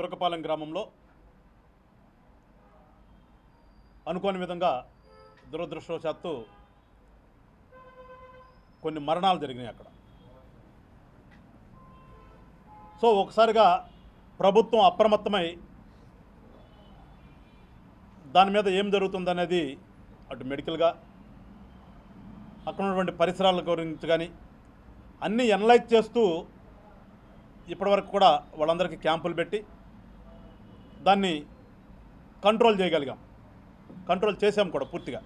తురకపాలెం గ్రామంలో అనుకోని విధంగా దురదృష్టవశాత్తు కొన్ని మరణాలు జరిగినాయి అక్కడ. సో ఒకసారిగా ప్రభుత్వం అప్రమత్తమై దాని మీద ఏం జరుగుతుందనేది అటు మెడికల్గా అక్కడ ఉన్నటువంటి పరిసరాల గురించి కానీ అన్నీ ఎనలైజ్ చేస్తూ ఇప్పటివరకు కూడా వాళ్ళందరికీ క్యాంపులు పెట్టి దాన్ని కంట్రోల్ చేయగలిగాం. కంట్రోల్ చేసాం కూడా పూర్తిగా.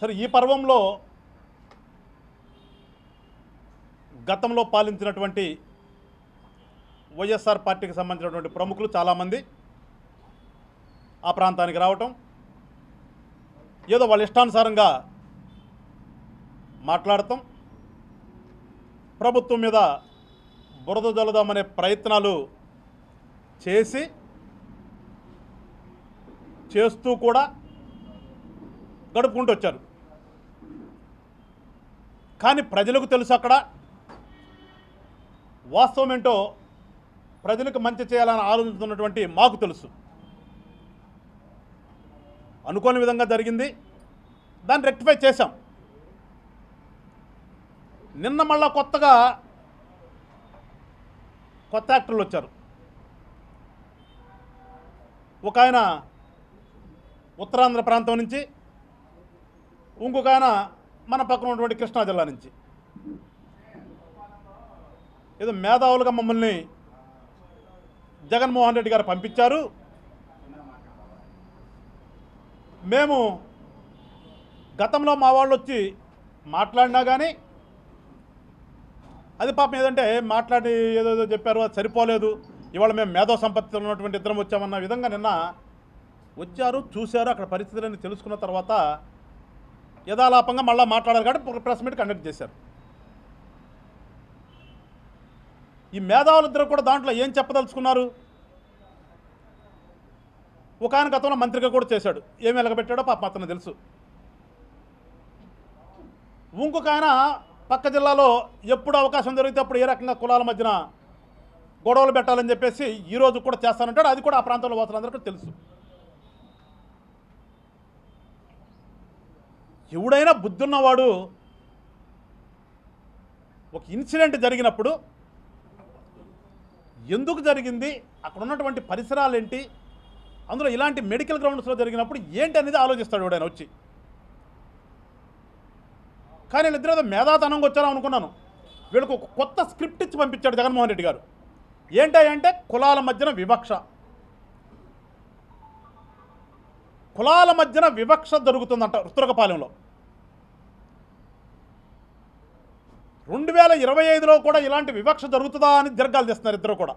సరే ఈ పర్వంలో గతంలో పాలించినటువంటి వైఎస్ఆర్ పార్టీకి సంబంధించినటువంటి ప్రముఖులు చాలామంది ఆ ప్రాంతానికి రావటం ఏదో వాళ్ళ ఇష్టానుసారంగా మాట్లాడటం ప్రభుత్వం మీద బురద జల్లదామనే ప్రయత్నాలు చేసి చేస్తూ కూడా గడుపుకుంటూ వచ్చారు. కానీ ప్రజలకు తెలుసు అక్కడ వాస్తవం ఏంటో ప్రజలకు మంచి చేయాలని ఆలోచిస్తున్నటువంటి మాకు తెలుసు. అనుకోని విధంగా జరిగింది. దాన్ని రెక్టిఫై చేశాం. నిన్న మళ్ళా కొత్తగా కొత్త యాక్టర్లు వచ్చారు. ఒక ఆయన ఉత్తరాంధ్ర ప్రాంతం నుంచి ఇంకొక ఆయన మన పక్కన ఉన్నటువంటి కృష్ణా జిల్లా నుంచి. ఏదో మేధావులుగా మమ్మల్ని జగన్మోహన్ రెడ్డి గారు పంపించారు. మేము గతంలో మా వాళ్ళు వచ్చి మాట్లాడినా కానీ అది పాపం ఏదంటే మాట్లాడి ఏదో చెప్పారు అది సరిపోలేదు. ఇవాళ మేము మేధో సంపత్తిలో ఉన్నటువంటి ఇద్దరం వచ్చామన్న విధంగా నిన్న వచ్చారు చూశారు అక్కడ పరిస్థితులన్నీ తెలుసుకున్న తర్వాత యథాలాపంగా మళ్ళీ మాట్లాడాలి కాబట్టి ప్రెస్ మీట్ కండక్ట్ చేశారు. ఈ మేధావులిద్దరూ కూడా దాంట్లో ఏం చెప్పదలుచుకున్నారు? ఒక ఆయన గతంలో మంత్రిగా కూడా చేశాడు. ఏమి వెలగబెట్టాడో పాప అతను తెలుసు. ఇంకొక ఆయన పక్క జిల్లాలో ఎప్పుడు అవకాశం దొరికితే అప్పుడు ఏ రకంగా కులాల మధ్యన గొడవలు పెట్టాలని చెప్పేసి ఈరోజు కూడా చేస్తానంటాడు. అది కూడా ఆ ప్రాంతంలో వాసులందరికీ తెలుసు. ఎవడైనా బుద్ధున్నవాడు ఒక ఇన్సిడెంట్ జరిగినప్పుడు ఎందుకు జరిగింది అక్కడ ఉన్నటువంటి పరిసరాలు ఏంటి అందులో ఇలాంటి మెడికల్ గ్రౌండ్స్లో జరిగినప్పుడు ఏంటి అనేది ఆలోచిస్తాడు ఎవడైనా వచ్చి. కానీ వీళ్ళిద్దరు ఏదో మేధాతనంగా వచ్చారా అనుకున్నాను. వీళ్ళకు ఒక కొత్త స్క్రిప్ట్ ఇచ్చి పంపించాడు జగన్మోహన్ రెడ్డి గారు. ఏంటంటే కులాల మధ్యన వివక్ష. కులాల మధ్యన వివక్ష జరుగుతుందంట రుతురకపాలెంలో రెండు వేల ఇరవై ఐదులో కూడా ఇలాంటి వివక్ష జరుగుతుందా అని దీర్ఘాలు తీస్తున్నారు ఇద్దరు కూడా.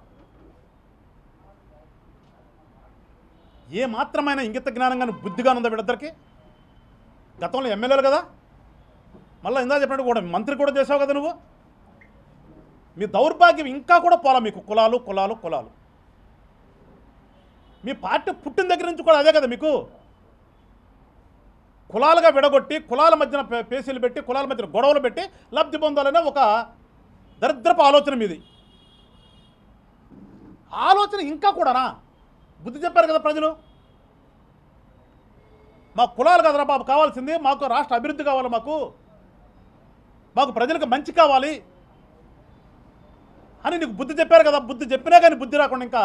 ఏ మాత్రమైన ఇంగిత జ్ఞానం కానీ బుద్ధిగా ఉందా వీళ్ళిద్దరికి? గతంలో ఎమ్మెల్యేలు కదా. మళ్ళీ ఇందా చెప్పినట్టు కూడా మంత్రి కూడా చేసావు కదా నువ్వు? మీ దౌర్భాగ్యం ఇంకా కూడా పోలా మీకు. కులాలు కులాలు కులాలు. మీ పార్టీ పుట్టిన దగ్గర నుంచి కూడా అదే కదా మీకు? కులాలుగా విడగొట్టి కులాల మధ్యన పేసీలు పెట్టి కులాల మధ్యన గొడవలు పెట్టి లబ్ధి పొందాలనే ఒక దరిద్రపు ఆలోచన మీది. ఆలోచన ఇంకా కూడానా? బుద్ధి చెప్పారు కదా ప్రజలు? మా కులాలు కదరా బాబు కావాల్సింది మాకు రాష్ట్ర అభివృద్ధి కావాలి మాకు. మాకు ప్రజలకు మంచి కావాలి అని నీకు బుద్ధి చెప్పారు కదా బుద్ధి చెప్పినా కానీ బుద్ధి రాకుండా ఇంకా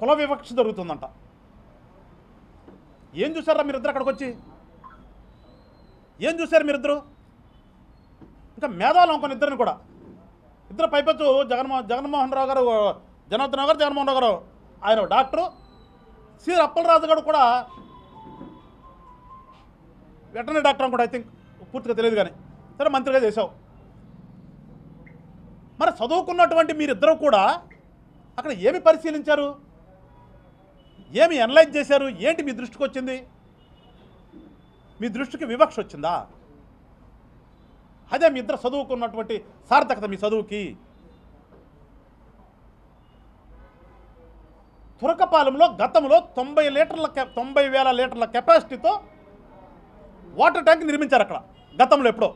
కుల వివక్ష జరుగుతుందంట. ఏం చూసారా మీరిద్దరు అక్కడికి వచ్చి? ఏం చూశారు మీరిద్దరు? ఇంకా మేధావులు అనుకోని ఇద్దరిని కూడా. ఇద్దరు పైపచ్చు జగన్మో జగన్మోహన్ రావు గారు జనార్దన్ గారు జగన్మోహన్ రావు గారు. ఆయన ఒక డాక్టరు. సి అప్పలరాజు గారు కూడా వెటనరీ డాక్టర్ కూడా ఐ థింక్ పూర్తిగా తెలియదు కానీ. సరే మంత్రిగా చేశావు. మరి చదువుకున్నటువంటి మీరిద్దరూ కూడా అక్కడ ఏమి పరిశీలించారు? ఏమి అనలైజ్ చేశారు? ఏంటి మీ దృష్టికి వచ్చింది? మీ దృష్టికి వివక్ష వచ్చిందా? అదే మీ ఇద్దరు చదువుకున్నటువంటి సార్థకత మీ చదువుకి. తురకపాలెంలో గతంలో తొంభై లీటర్ల కె- తొంభై వేల లీటర్ల కెపాసిటీతో వాటర్ ట్యాంక్ నిర్మించారు అక్కడ గతంలో ఎప్పుడో.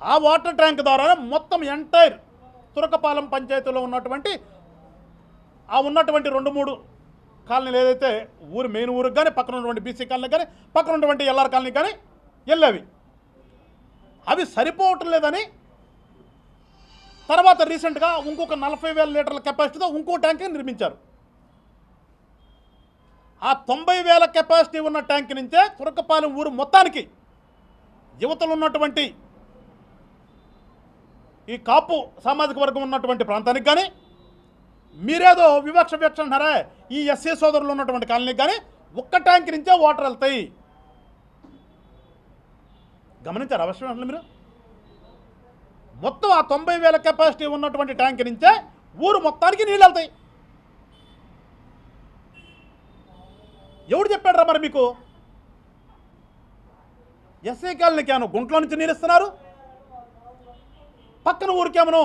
ఆ వాటర్ ట్యాంక్ ద్వారా మొత్తం ఎంటైర్ తురకపాలెం పంచాయతీలో ఉన్నటువంటి ఆ ఉన్నటువంటి రెండు మూడు కాలనీలు ఏదైతే ఊరు మెయిన్ ఊరికి కానీ పక్కన ఉన్నటువంటి బీసీ కాలనీ కానీ పక్కన ఉన్నటువంటి ఎల్ఆర్ కాలనీ కానీ వెళ్ళేవి. అవి సరిపోవటం లేదని తర్వాత రీసెంట్గా ఇంకొక నలభై వేల లీటర్ల కెపాసిటీతో ఇంకో ట్యాంక్ నిర్మించారు. ఆ తొంభై వేల కెపాసిటీ ఉన్న ట్యాంక్ నుంచే తురకపాలెం ఊరు మొత్తానికి యువతలు ఉన్నటువంటి ఈ కాపు సామాజిక వర్గం ఉన్నటువంటి ప్రాంతానికి కానీ మీరేదో వివక్ష వివక్ష అంటారా ఈ ఎస్సీ సోదరులు ఉన్నటువంటి కాలనీకి కానీ ఒక్క ట్యాంక్ నుంచే వాటర్ వెళ్తాయి. గమనించారు అవసరం అంటే మీరు? మొత్తం ఆ తొంభై వేల కెపాసిటీ ఉన్నటువంటి ట్యాంక్ నుంచే ఊరు మొత్తానికి నీళ్ళు వెళ్తాయి. ఎవడు చెప్పాడురా మరి మీకు? ఎస్ఐ కాలనీకి ఏమో గుంట్లో నుంచి నీళ్ళు ఇస్తున్నారు పక్కన ఊరికేమను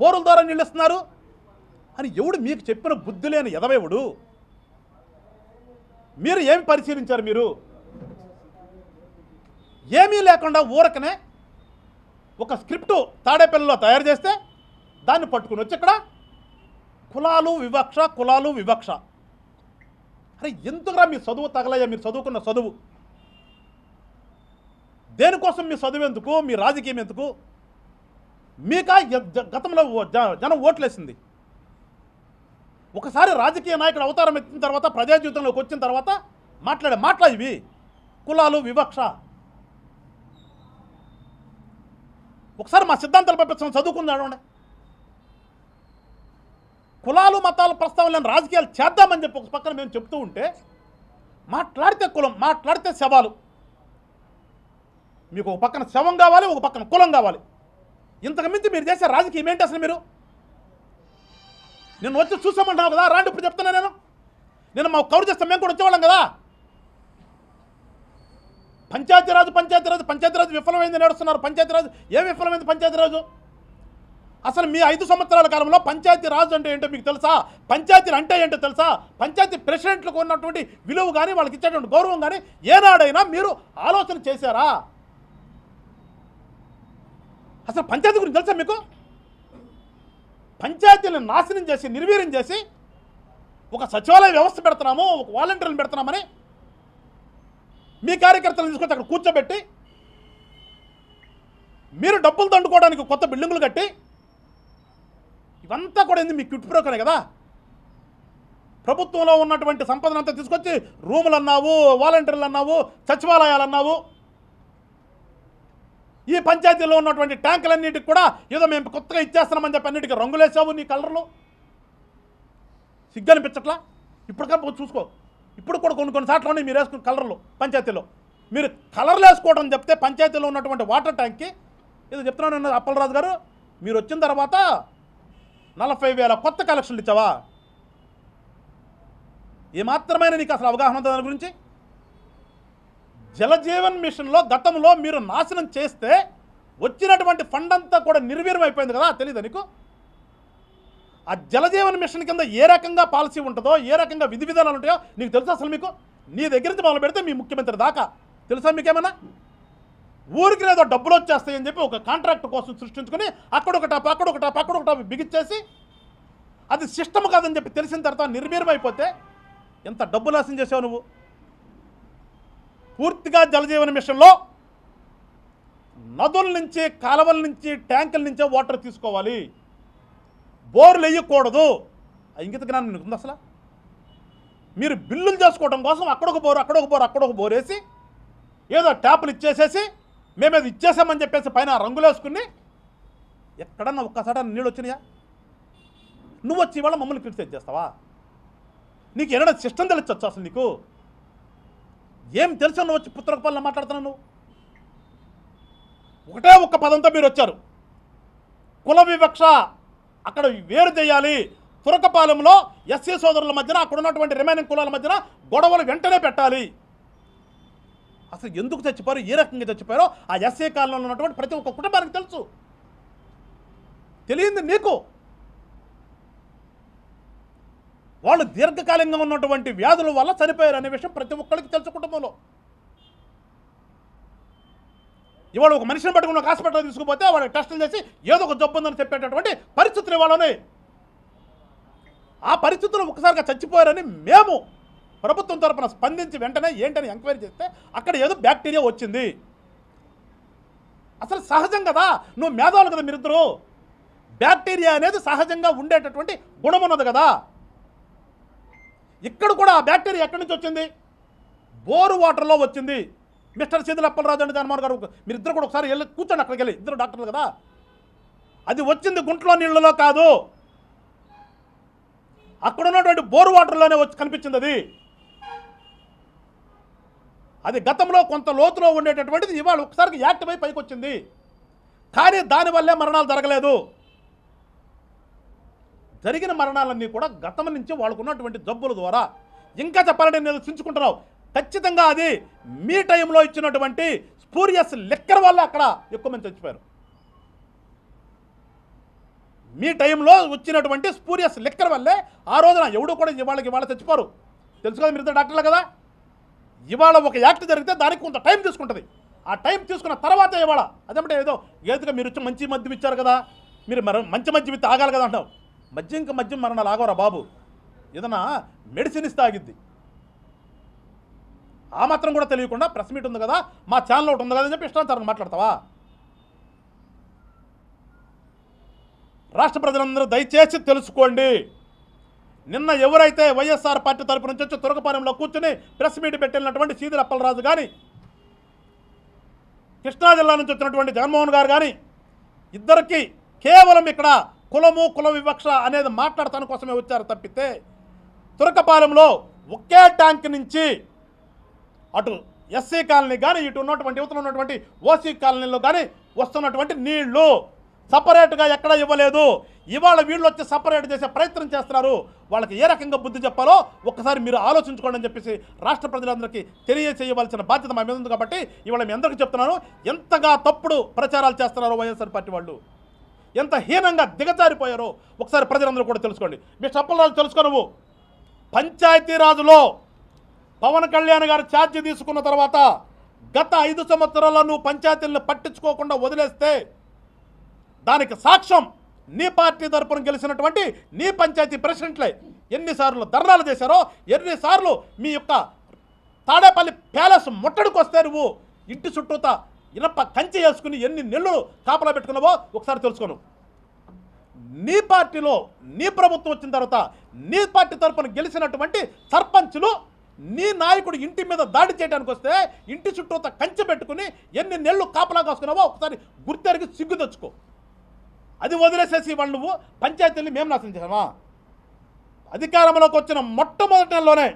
బోరుల ద్వారా నీళ్ళు ఇస్తున్నారు అని ఎవడు మీకు చెప్పిన బుద్ధి లేని ఎదవేవుడు? మీరు ఏమి పరిశీలించారు మీరు? ఏమీ లేకుండా ఊరకనే ఒక స్క్రిప్టు తాడేపల్లిలో తయారు చేస్తే దాన్ని పట్టుకుని వచ్చి ఇక్కడ కులాలు వివక్ష కులాలు వివక్ష. అరే ఎందుకురా మీ చదువు తగలయ్యా? మీరు చదువుకున్న చదువు. దేనికోసం మీ చదువు ఎందుకు? మీ రాజకీయం ఎందుకు? మీకా గతంలో జనం ఓట్లేసింది. ఒకసారి రాజకీయ నాయకుడు అవతారం ఎత్తిన తర్వాత ప్రజా జీవితంలోకి వచ్చిన తర్వాత మాట్లాడే మాటలు ఇవి. కులాలు వివక్ష. ఒకసారి మా సిద్ధాంతాలు పంపించడం చదువుకుందాడు కులాలు మతాల ప్రస్తావనలను రాజకీయాలు చేద్దామని చెప్పి ఒక పక్కన మేము చెప్తూ ఉంటే మాట్లాడితే కులం మాట్లాడితే శవాలు. మీకు ఒక పక్కన శవం కావాలి ఒక పక్కన కులం కావాలి. ఇంతకు మించి మీరు చేసే రాజకీయం ఏంటి అసలు మీరు? నేను వచ్చి చూసామంటున్నావు కదా రాండి ఇప్పుడు చెప్తున్నా నేను. నేను మా కవర్ చేస్తాం మేము కూడా వచ్చేవాళ్ళం కదా. పంచాయతీరాజు పంచాయతీరాజు పంచాయతీరాజు విఫలమైంది నడుస్తున్నారు. పంచాయతీరాజు ఏ విఫలమైంది పంచాయతీరాజు అసలు మీ ఐదు సంవత్సరాల కాలంలో పంచాయతీ రాజు అంటే ఏంటో మీకు తెలుసా? పంచాయతీలు అంటే ఏంటో తెలుసా? పంచాయతీ ప్రెసిడెంట్లకు ఉన్నటువంటి విలువ కానీ వాళ్ళకి ఇచ్చేటువంటి గౌరవం కానీ ఏనాడైనా మీరు ఆలోచన చేశారా? అసలు పంచాయతీ గురించి తెలుసా మీకు? పంచాయతీలను నాశనం చేసి నిర్వీర్యం చేసి ఒక సచివాలయ వ్యవస్థ పెడుతున్నాము ఒక వాలంటీర్లను పెడుతున్నామని మీ కార్యకర్తలను తీసుకొచ్చి అక్కడ కూర్చోబెట్టి మీరు డబ్బులు దండుకోవడానికి కొత్త బిల్డింగులు కట్టి ఇవంతా కూడా ఏంది? మీ క్విట్ కదా? ప్రభుత్వంలో ఉన్నటువంటి సంపదనంతా తీసుకొచ్చి రూములు అన్నావు వాలంటీర్లు అన్నావు సచివాలయాలు అన్నావు ఈ పంచాయతీలో ఉన్నటువంటి ట్యాంకులన్నిటికి కూడా ఏదో మేము కొత్తగా ఇచ్చేస్తున్నామని చెప్పి అన్నిటికీ రంగులేసావు నీ కలర్లు. సిగ్గనిపించట్లా? ఇప్పటికప్పుడు చూసుకో. ఇప్పుడు కూడా కొన్ని కొన్ని సార్లు ఉన్నాయి మీరు వేసుకున్న కలర్లు పంచాయతీలో. మీరు కలర్లు వేసుకోవడం చెప్తే పంచాయతీలో ఉన్నటువంటి వాటర్ ట్యాంక్కి ఏదో చెప్తున్నాను అప్పలరాజు గారు మీరు వచ్చిన తర్వాత నలభై వేల కొత్త కలెక్షన్లు ఇచ్చావా? ఏమాత్రమైన నీకు అసలు అవగాహన దాని గురించి? జలజీవన్ మిషన్లో గతంలో మీరు నాశనం చేస్తే వచ్చినటువంటి ఫండ్ అంతా కూడా నిర్వీర్యం అయిపోయింది కదా తెలియదు నీకు? ఆ జలజీవన్ మిషన్ కింద ఏ రకంగా పాలసీ ఉంటుందో ఏ రకంగా విధి విధానాలు ఉంటాయో నీకు తెలుసా అసలు మీకు? నీ దగ్గర నుంచి మొదలు పెడితే మీ ముఖ్యమంత్రి దాకా. తెలుసా మీకేమన్నా? ఊరికి ఏదో డబ్బులు వచ్చేస్తాయని చెప్పి ఒక కాంట్రాక్ట్ కోసం సృష్టించుకుని అక్కడొక టాప్ అక్కడొక టాప్ అక్కడొక టాప్ బిగించేసి అది సిస్టమ్ కాదని చెప్పి తెలిసిన తర్వాత నిర్మీరమైపోతే ఎంత డబ్బు నాశనం చేసావు నువ్వు? పూర్తిగా జలజీవన మిషన్లో నదుల నుంచి కాలువల నుంచి ట్యాంకుల నుంచే వాటర్ తీసుకోవాలి. బోర్లు వేయకూడదు. ఆ ఇంగిత జ్ఞానం నీకు ఉంది అసలు? మీరు బిల్లులు చేసుకోవడం కోసం అక్కడొక బోరు అక్కడొక బోరు అక్కడొక బోరు వేసి ఏదో ట్యాపులు ఇచ్చేసేసి మేము అది ఇచ్చేసామని చెప్పేసి పైన రంగులేసుకుని ఎక్కడన్నా ఒక్కసారి నీళ్ళు వచ్చినాయా? నువ్వు వచ్చి ఇవాళ మమ్మల్ని క్రిటిసైజ్ చేస్తావా? నీకు ఏమైనా సిస్టమ్ తెలియచ్చు అసలు నీకు? ఏం తెలుసు నువ్వు వచ్చి పుత్రకపాలన మాట్లాడుతున్నావు నువ్వు? ఒకటే ఒక్క పదంతో మీరు వచ్చారు. కుల వివక్ష అక్కడ వేరు చేయాలి. తురకపాలెంలో ఎస్సీ సోదరుల మధ్యన అక్కడ ఉన్నటువంటి రిమైనింగ్ కులాల మధ్యన గొడవలు వెంటనే పెట్టాలి. అసలు ఎందుకు చచ్చిపోయారు? ఏ రకంగా చచ్చిపోయారో ఆ ఎస్ఏ కాలంలో ఉన్నటువంటి ప్రతి ఒక్క కుటుంబానికి తెలుసు. తెలియంది నీకు? వాళ్ళు దీర్ఘకాలికంగా ఉన్నటువంటి వ్యాధుల వల్ల చనిపోయారు అనే విషయం ప్రతి ఒక్కరికి తెలుసు కుటుంబంలో. ఇవాళ ఒక మనిషిని పట్టుకుని ఒక హాస్పిటల్ తీసుకుపోతే వాళ్ళకి టెస్టులు చేసి ఏదో ఒక జబ్బు ఉందని చెప్పేటటువంటి పరిస్థితులు ఇవాళ ఉన్నాయి. ఆ పరిస్థితులు ఒకసారిగా చచ్చిపోయారని మేము ప్రభుత్వం తరపున స్పందించి వెంటనే ఏంటని ఎంక్వైరీ చేస్తే అక్కడ ఏదో బ్యాక్టీరియా వచ్చింది. అసలు సహజం కదా? నువ్వు మేధావులు కదా మీరిద్దరు. బ్యాక్టీరియా అనేది సహజంగా ఉండేటటువంటి గుణం ఉన్నది కదా. ఇక్కడ కూడా ఆ బ్యాక్టీరియా ఎక్కడి నుంచి వచ్చింది? బోరు వాటర్లో వచ్చింది. మిస్టర్ సీదుల అప్పలరాజు అండి జగన్మోహన్ గారు మీరిద్దరు కూడా ఒకసారి వెళ్ళి కూర్చోండి అక్కడికి వెళ్ళి. ఇద్దరు డాక్టర్లు కదా. అది వచ్చింది గుంట్లో నీళ్ళలో కాదు. అక్కడ ఉన్నటువంటి బోరు వాటర్లోనే వచ్చి కనిపించింది అది. అది గతంలో కొంత లోతులో ఉండేటటువంటిది ఇవాళ ఒకసారికి యాక్టివ్ అయి పైకి వచ్చింది కానీ దానివల్లే మరణాలు జరగలేదు. జరిగిన మరణాలన్నీ కూడా గతం నుంచి వాళ్ళకు ఉన్నటువంటి జబ్బుల ద్వారా. ఇంకా చెప్పాలని నేను చించుకుంటున్నావు. ఖచ్చితంగా అది మీ టైంలో ఇచ్చినటువంటి స్పూరియస్ లెక్కర్ వల్ల అక్కడ ఎక్కువ మంది చచ్చిపోయారు. మీ టైంలో వచ్చినటువంటి స్పూరియస్ లెక్కర్ వల్లే ఆ రోజున ఎవడు కూడా ఇవాళకి ఇవాళ చచ్చిపోరు. తెలుసు కదా మీరు డాక్టర్లు కదా? ఇవాళ ఒక యాక్ట్ జరిగితే దానికి కొంత టైం తీసుకుంటుంది. ఆ టైం తీసుకున్న తర్వాత ఇవాళ అదేమంటే ఏదో ఏదుగా మీరు వచ్చి మంచి మద్యం ఇచ్చారు కదా మీరు మరి మంచి మద్యం ఇస్తే ఆగాలి కదా అంటావు. మద్యం ఇంకా మద్యం మరణ లాగోరా బాబు? ఏదన్నా మెడిసిన్ ఇస్తే ఆగిద్ది. ఆ మాత్రం కూడా తెలియకుండా ప్రెస్ మీట్ ఉంది కదా మా ఛానల్ ఒకటి ఉంది కదా అని చెప్పి ఇష్టాంతరం మాట్లాడతావా? రాష్ట్ర ప్రజలందరూ దయచేసి తెలుసుకోండి. నిన్న ఎవరైతే వైఎస్ఆర్ పార్టీ తరపు నుంచి వచ్చి తురకపాలెంలో కూర్చుని ప్రెస్ మీట్ పెట్టినటువంటి సీదిల అప్పలరాజు కానీ కృష్ణా జిల్లా నుంచి వచ్చినటువంటి జగన్మోహన్ గారు కానీ ఇద్దరికి కేవలం ఇక్కడ కులము కుల వివక్ష అనేది మాట్లాడటాని కోసమే వచ్చారు తప్పితే తురకపాలెంలో ఒకే ట్యాంక్ నుంచి అటు ఎస్సీ కాలనీ కానీ ఇటు ఉన్నటువంటి యువతలు ఉన్నటువంటి ఓసీ కాలనీలో కానీ వస్తున్నటువంటి నీళ్ళు సపరేట్గా ఎక్కడ ఇవ్వలేదు. ఇవాళ వీళ్ళు వచ్చి సపరేట్ చేసే ప్రయత్నం చేస్తున్నారు. వాళ్ళకి ఏ రకంగా బుద్ధి చెప్పాలో ఒక్కసారి మీరు ఆలోచించుకోండి అని చెప్పేసి రాష్ట్ర ప్రజలందరికీ తెలియచేయవలసిన బాధ్యత మా మీద ఉంది కాబట్టి ఇవాళ మీ అందరికీ చెప్తున్నాను. ఎంతగా తప్పుడు ప్రచారాలు చేస్తున్నారో వైఎస్ఆర్ పార్టీ వాళ్ళు? ఎంత హీనంగా దిగజారిపోయారో ఒకసారి ప్రజలందరూ కూడా తెలుసుకోండి. మీ చెప్పలరాజు తెలుసుకో నువ్వు. పంచాయతీరాజులో పవన్ కళ్యాణ్ గారు ఛార్జ్ తీసుకున్న తర్వాత గత ఐదు సంవత్సరాల్లో నువ్వు పంచాయతీలను పట్టించుకోకుండా వదిలేస్తే దానికి సాక్ష్యం నీ పార్టీ తరపున గెలిచినటువంటి నీ పంచాయతీ ప్రెసిడెంట్లే. ఎన్నిసార్లు ధర్నాలు చేశారో ఎన్నిసార్లు మీ యొక్క తాడేపల్లి ప్యాలెస్ ముట్టడికి వస్తే నువ్వు ఇంటి చుట్టూత ఇనప కంచె వేసుకుని ఎన్ని నెల్లు కాపలా పెట్టుకున్నావో ఒకసారి తెలుసుకోను. నీ పార్టీలో నీ ప్రభుత్వం వచ్చిన తర్వాత నీ పార్టీ తరపున గెలిచినటువంటి సర్పంచులు నీ నాయకుడు ఇంటి మీద దాడి చేయడానికి వస్తే ఇంటి చుట్టూత కంచె పెట్టుకుని ఎన్ని నెలలు కాపలా కాసుకున్నావో ఒకసారి గుర్తెరిగి సిగ్గు తెచ్చుకో. అది వదిలేసేసి వాళ్ళు నువ్వు పంచాయతీని మేము నాశనం చేసామా అధికారంలోకి వచ్చిన మొట్టమొదటి నెలలోనే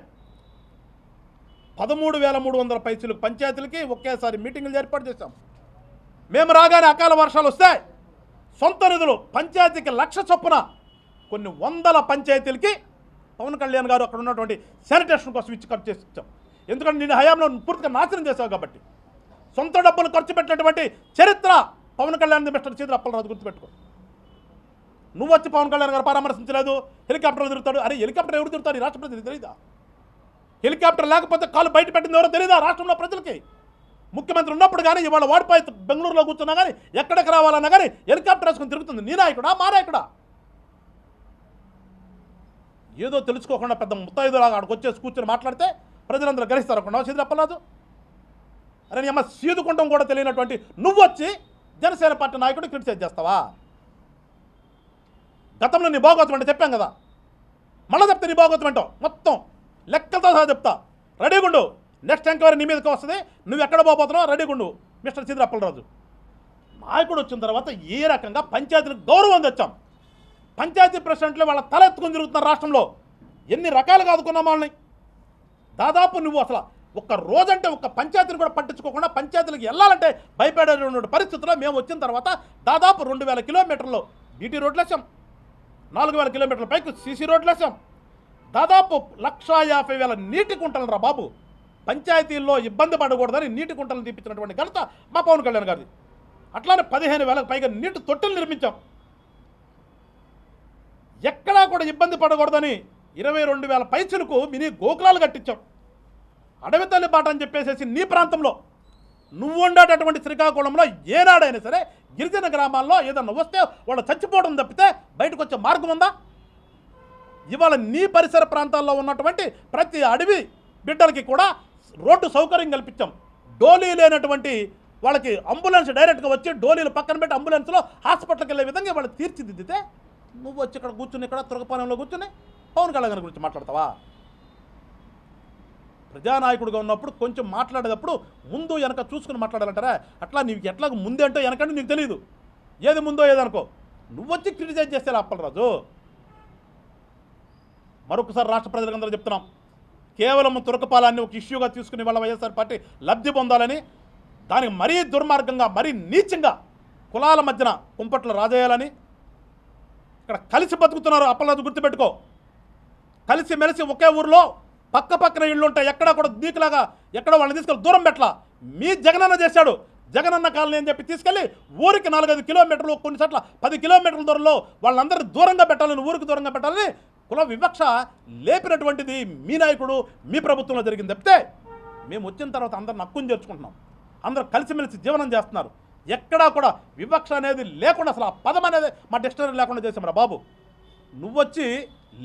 పదమూడు వేల మూడు వందల పైసలు పంచాయతీలకి ఒకేసారి మీటింగులు ఏర్పాటు చేశాం. మేము రాగానే అకాల వర్షాలు వస్తాయి సొంత నిధులు పంచాయతీకి లక్ష చొప్పున కొన్ని వందల పంచాయతీలకి పవన్ కళ్యాణ్ గారు అక్కడ ఉన్నటువంటి శానిటేషన్ కోసం ఇచ్చి ఖర్చు చేసి ఇచ్చాం. ఎందుకంటే నేను హయాంలో పూర్తిగా నాశనం చేశావు కాబట్టి. సొంత డబ్బులు ఖర్చు పెట్టినటువంటి చరిత్ర పవన్ కళ్యాణ్ మిస్టర్ చేతులు అప్పలరాజు గుర్తుపెట్టుకో. నువ్వు వచ్చి పవన్ కళ్యాణ్ గారు పరామర్శించలేదు. హెలికాప్టర్ తిరుగుతాడు. అరే హెలికాప్టర్ ఎవరు తిరుగుతాడు? ఈ రాష్ట్ర ప్రజలకు తెలియదా హెలికాప్టర్ లేకపోతే కాలు బయట పెట్టింది ఎవరో తెలియదా రాష్ట్రంలో ప్రజలకి? ముఖ్యమంత్రి ఉన్నప్పుడు కానీ ఇవాళ వాడిపోయి బెంగళూరులో కూర్చున్నా కానీ ఎక్కడికి రావాలన్నా కానీ హెలికాప్టర్ వేసుకుని తిరుగుతుంది. నీ నాయకుడా మా నాయకుడా ఏదో తెలుసుకోకుండా పెద్ద ముత్తైదులాగా అక్కడికి వచ్చేసి కూర్చొని మాట్లాడితే ప్రజలందరూ గ్రహిస్తారు అనుకున్నావు చంద్రప్పలాదు అరే నీ అమ్మ సీదుకుంటాం కూడా తెలియనటువంటి నువ్వు వచ్చి జనసేన పార్టీ నాయకుడు క్రిటిసైజ్ చేస్తావా? గతంలో నీ భాగవతం అంటే చెప్పాం కదా. మళ్ళీ చెప్తే నీ భాగవతం ఏంటో? మొత్తం లెక్కలతో సహా చెప్తా. రెడీగుండు నెక్స్ట్ ఎంక్వైరీ నీ మీదకి వస్తుంది. నువ్వు ఎక్కడ పోబోతున్నావు రెడీగుండు మిస్టర్ సీదర అప్పలరాజు. నాయకుడు వచ్చిన తర్వాత ఏ రకంగా పంచాయతీలకు గౌరవం తెచ్చాం. పంచాయతీ ప్రెసిడెంట్లు వాళ్ళ తల ఎత్తుకొని తిరుగుతున్నారు రాష్ట్రంలో. ఎన్ని రకాలుగా ఆదుకున్నాం వాళ్ళని. దాదాపు నువ్వు అసలు ఒక్క రోజంటే ఒక్క పంచాయతీని కూడా పట్టించుకోకుండా పంచాయతీలకు వెళ్ళాలంటే భయపడేటువంటి పరిస్థితుల్లో మేము వచ్చిన తర్వాత దాదాపు రెండు వేల కిలోమీటర్లు బీటీ రోడ్లు వచ్చాం నాలుగు వేల కిలోమీటర్ల పైకి సీసీ రోడ్లు వేసాం దాదాపు లక్షా యాభై వేల నీటి కుంటలు రా బాబు. పంచాయతీల్లో ఇబ్బంది పడకూడదని నీటి కుంటలను తీపించినటువంటి ఘనత మా పవన్ కళ్యాణ్ గారిది. అట్లానే పదిహేను వేలకు పైగా నీటి తొట్టెలు నిర్మించాం. ఎక్కడా కూడా ఇబ్బంది పడకూడదని ఇరవై రెండు వేల పైసలకు మినీ గోకులాలు కట్టించాం. అడవి తల్లి బాట అని చెప్పేసేసి నీ ప్రాంతంలో నువ్వు ఉండేటటువంటి శ్రీకాకుళంలో ఏనాడైనా సరే గిరిజన గ్రామాల్లో ఏదన్నా వస్తే వాళ్ళు చచ్చిపోవడం తప్పితే బయటకు వచ్చే మార్గం ఉందా? ఇవాళ నీ పరిసర ప్రాంతాల్లో ఉన్నటువంటి ప్రతి అడవి బిడ్డలకి కూడా రోడ్డు సౌకర్యం కల్పించాం. డోలీ లేనటువంటి వాళ్ళకి అంబులెన్స్ డైరెక్ట్గా వచ్చి డోలీలు పక్కన పెట్టి అంబులెన్స్లో హాస్పిటల్కి వెళ్ళే విధంగా వాళ్ళు తీర్చిదిద్దితే నువ్వు వచ్చి ఇక్కడ కూర్చుని ఇక్కడ తురగపాలెంలో కూర్చుని పవన్ కళ్యాణ్ గురించి మాట్లాడతావా? ప్రజానాయకుడిగా ఉన్నప్పుడు కొంచెం మాట్లాడేటప్పుడు ముందు వెనక చూసుకుని మాట్లాడాలంటారా? అట్లా నీకు ఎట్లా ముందే అంటే వెనకంటే నీకు తెలియదు ఏది ముందో ఏదనుకో నువ్వు వచ్చి క్రిటిసైజ్ చేస్తే అప్పలరాజు. మరొకసారి రాష్ట్ర ప్రజలందరూ చెప్తున్నాం. కేవలం తురకపాలాన్ని ఒక ఇష్యూగా తీసుకుని వాళ్ళ వైఎస్ఆర్ పార్టీ లబ్ధి పొందాలని దానికి మరీ దుర్మార్గంగా మరీ నీచంగా కులాల మధ్యన కుంపట్లు రాజేయాలని ఇక్కడ కలిసి బతుకుతున్నారు అప్పలరాజు గుర్తుపెట్టుకో. కలిసి మెలిసి ఒకే ఊర్లో పక్క పక్కన ఇళ్ళు ఉంటాయి ఎక్కడ కూడా దీకులాగా ఎక్కడ వాళ్ళని తీసుకెళ్ళి దూరం పెట్టలా. మీ జగనన్న చేశాడు. జగనన్న కాలనీ అని చెప్పి తీసుకెళ్ళి ఊరికి నాలుగైదు కిలోమీటర్లు కొన్ని చోట్ల పది కిలోమీటర్ల దూరంలో వాళ్ళందరూ దూరంగా పెట్టాలని ఊరికి దూరంగా పెట్టాలని కుల వివక్ష లేపినటువంటిది మీ నాయకుడు మీ ప్రభుత్వంలో జరిగింది తప్పితే మేము వచ్చిన తర్వాత అందరు నక్కుని చేర్చుకుంటున్నాం. అందరూ కలిసిమెలిసి జీవనం చేస్తున్నారు. ఎక్కడా కూడా వివక్ష అనేది లేకుండా అసలు ఆ పదం అనేది మా డిక్షనరీ లేకుండా చేసాం రా బాబు. నువ్వొచ్చి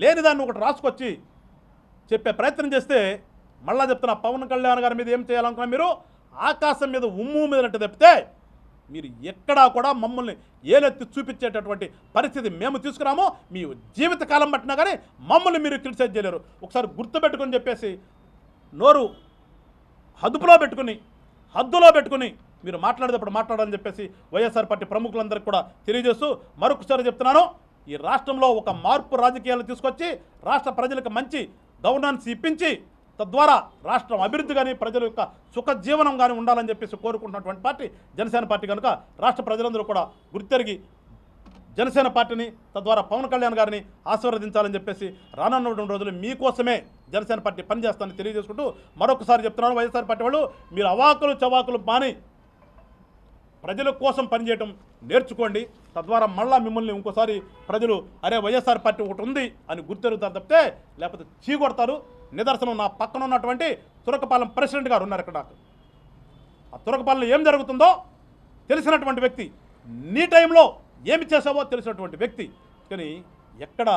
లేనిదాన్ని ఒకటి రాసుకొచ్చి చెప్పే ప్రయత్నం చేస్తే మళ్ళా చెప్తున్నా పవన్ కళ్యాణ్ గారి మీద ఏం చేయాలనుకున్నా మీరు ఆకాశం మీద ఉమ్ము మీదనట్టు తప్పితే మీరు ఎక్కడా కూడా మమ్మల్ని ఏలెత్తి చూపించేటటువంటి పరిస్థితి మేము తీసుకురాము. మీ జీవితకాలం పట్టినా కానీ మమ్మల్ని మీరు క్రిటిసైజ్ చేయలేరు. ఒకసారి గుర్తుపెట్టుకొని చెప్పేసి నోరు హదుపులో పెట్టుకుని హద్దులో పెట్టుకుని మీరు మాట్లాడేటప్పుడు మాట్లాడాలని చెప్పేసి వైఎస్ఆర్ పార్టీ ప్రముఖులందరికీ కూడా తెలియజేస్తూ మరొకసారి చెప్తున్నాను. ఈ రాష్ట్రంలో ఒక మార్పు రాజకీయాలు తీసుకొచ్చి రాష్ట్ర ప్రజలకు మంచి గవర్నెన్స్ ఇప్పించి తద్వారా రాష్ట్రం అభివృద్ధి కానీ ప్రజల యొక్క సుఖ జీవనం కానీ ఉండాలని చెప్పేసి కోరుకుంటున్నటువంటి పార్టీ జనసేన పార్టీ కనుక రాష్ట్ర ప్రజలందరూ కూడా గుర్తెరిగి జనసేన పార్టీని తద్వారా పవన్ కళ్యాణ్ గారిని ఆశీర్వదించాలని చెప్పేసి రానున్నటువంటి రోజులు మీకోసమే జనసేన పార్టీ పనిచేస్తానని తెలియజేసుకుంటూ మరొకసారి చెప్తున్నాను. వైఎస్ఆర్ పార్టీ వాళ్ళు మీరు అవాకులు చవాకులు మాని ప్రజల కోసం పనిచేయటం నేర్చుకోండి. తద్వారా మళ్ళా మిమ్మల్ని ఇంకోసారి ప్రజలు అరే వైఎస్ఆర్ పార్టీ ఒకటి ఉంది అని గుర్తెరుగుతారు తప్పితే లేకపోతే చీకొడతారు నిదర్శనం నా పక్కన ఉన్నటువంటి తురకపాలెం ప్రెసిడెంట్ గారు ఉన్నారు ఇక్కడ. ఆ తురకపాలెంలో ఏం జరుగుతుందో తెలిసినటువంటి వ్యక్తి నీ టైంలో ఏమి చేసావో తెలిసినటువంటి వ్యక్తి. కానీ ఎక్కడ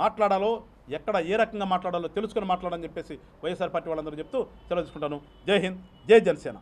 మాట్లాడాలో ఎక్కడ ఏ రకంగా మాట్లాడాలో తెలుసుకొని మాట్లాడని చెప్పేసి వైఎస్ఆర్ పార్టీ వాళ్ళందరూ చెప్తూ సెలవు జై హింద్ జై జనసేన.